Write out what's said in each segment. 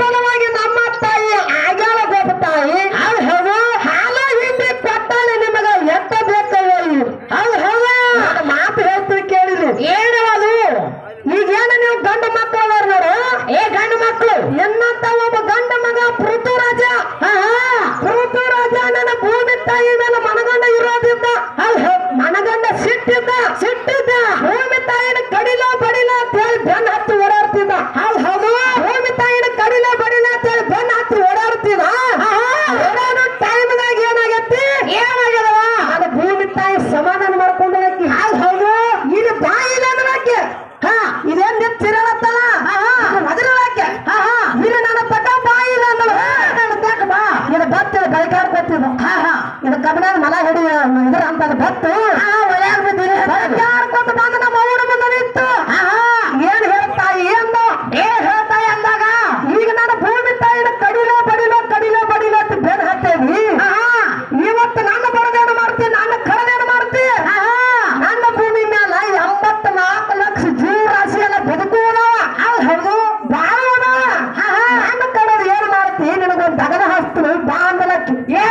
ಸಲುವಾಗಿ ನಮ್ಮ ತಾಯಿ ಆಗ್ಯಾಲ ಗೋಪ ತಾಯಿ. ಅದು ಹೌದು. ಹಾಲ ಹಿಂಡಿ ಕೊಟ್ಟಾನೆ ನಿಮಗ ಎತ್ತ ಬೇಕಲ್ಲ ಅದು ಹೌದು ಮಾತು ಹೇಳ್ತೀರಿ ಕೇಳಿದ್ರು ಏನು ಅದು. ಈಗೇನು ನೀವು ಗಂಡು ಮಕ್ಕಳು ಅವ್ರ ನೋಡು? ಏ ಗಂಡು ಮಕ್ಕಳು ಎನ್ನಂತ ಒಬ್ಬ ಗಂಡು ಮಗ ಪೃಥ್ವಿರಾಜ. ಪೃಥ್ವಿರಾಜ ನನ್ನ ಭೂಮಿ ತಾಯಿ ಮೇಲೆ ಮನಗಂಡ ಇರೋದಿದ್ದ ಅದು ಮನಗಂಡ ಸಿಟ್ಟಿದ್ದ. ಸಿಟ್ಟಿದ್ದ. ಭೂಮಿ ತಾಯಿನ ಕಡಿಲ ಬಡಿಲ ಅಂತ ಹೇಳಿ ಬೆನ್ನ ಹತ್ತು ಓಡಾಡ್ತಿದ್ದ. ಅದು ಹೌದು. ಚಿರಳತ್ತಲ್ಲ ಹಾ ನೀನು ನನ್ನ ತಕ ಬಾ ಇಲ್ಲ ನನ್ನ ತಕ ಬಾ. ಇದು ಬತ್ತು ಬೆಳಕಾಡ್ ಕೊತ್ತಿದ್ದು ಹಾ ಹಾ ಇದು ಕಬ್ಬಿಣ ಮಲ ಹಿಡಿಯ ಇದ್ರ ಅಂತದ ಹಾ ಒಳ್ಳೆ ಬಿದ್ದಿರಿ ಬೆಳಕಾಡ್ ಕೊತ್ತು ಬಂದ దీనిని దాంతలకి ఏ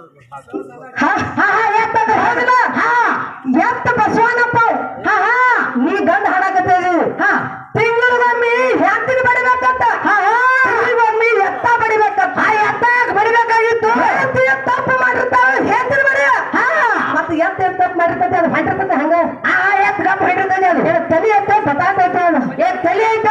ಹೌದಿಲ್ಲ ಎತ್ತ ಬಸವನಪ್ಪ ಹಾ ಹಾ ನೀ ಗಂಡ ಹಾಡಾಕತ್ತೇವಿ ಹಾ, ತಿಂಗಳಿಗೊಮ್ಮೆ ಹೆಂಡತಿನ ಬಡಿಬೇಕಂತ. ಹಾ ತಿಂಗಳಿಗೊಮ್ಮೆ ಎತ್ತ ಬಡಿಬೇಕಂತ ಆ ಎತ್ತ ಬಡಿಬೇಕಾಗಿತ್ತು. ಹೆಂಡತಿ ತಪ್ಪು ಮಾಡಿರ್ತಾವ ಹೆಂಡತಿನ ಬಡಿ ಹಾ, ಮತ್ತೆ ಎತ್ತ ಎತ್ತ ತಪ್ಪು ಮಾಡಿರ್ತದೆ ಅದು ಹೊಂಟಿರ್ತದೆ ಹಂಗ. ಆ ಎತ್ತ ಗಪ್ಪ ಹೊಂಟಿರ್ತದೆ ಅದು. ತಲಿ ಎತ್ತ ಸತಾತೈತೆ ಅದು. ಏ, ತಲೆ ಐತೆ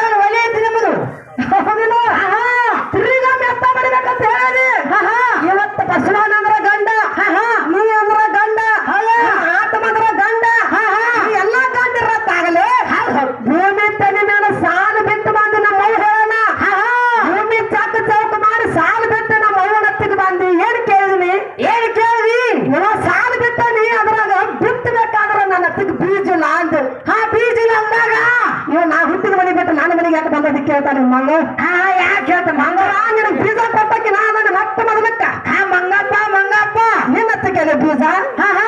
ಕೇಳ್ತಾನೆ ಮಂಗ? ಹಾ ಯಾಕೆ ಹೇಳ್ತ ಮಂಗರ ನಿನ್ನ ಬೀಜ ಕೊಟ್ಟಕ್ಕೆ ನಾನು ಅದನ್ನ ಮತ್ತೆ ಮಗನಕ್ಕ ಹಾ ಮಂಗಪ್ಪ ಮಂಗಪ್ಪ. ನಿನ್ನ ಕೆಲ ಬೀಜ? ಹಾ ಹಾ.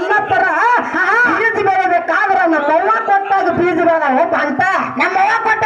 ನನ್ನ ತರ ಬೀಜ ಬೆಳಬೇಕಾದ್ರ ನಮ್ಮವ್ವ ಕೊಟ್ಟಾಗ ಬೀಜ ಬೆಳವು ಅಂತ ನಮ್ಮವ್ವ ಕೊಟ್ಟ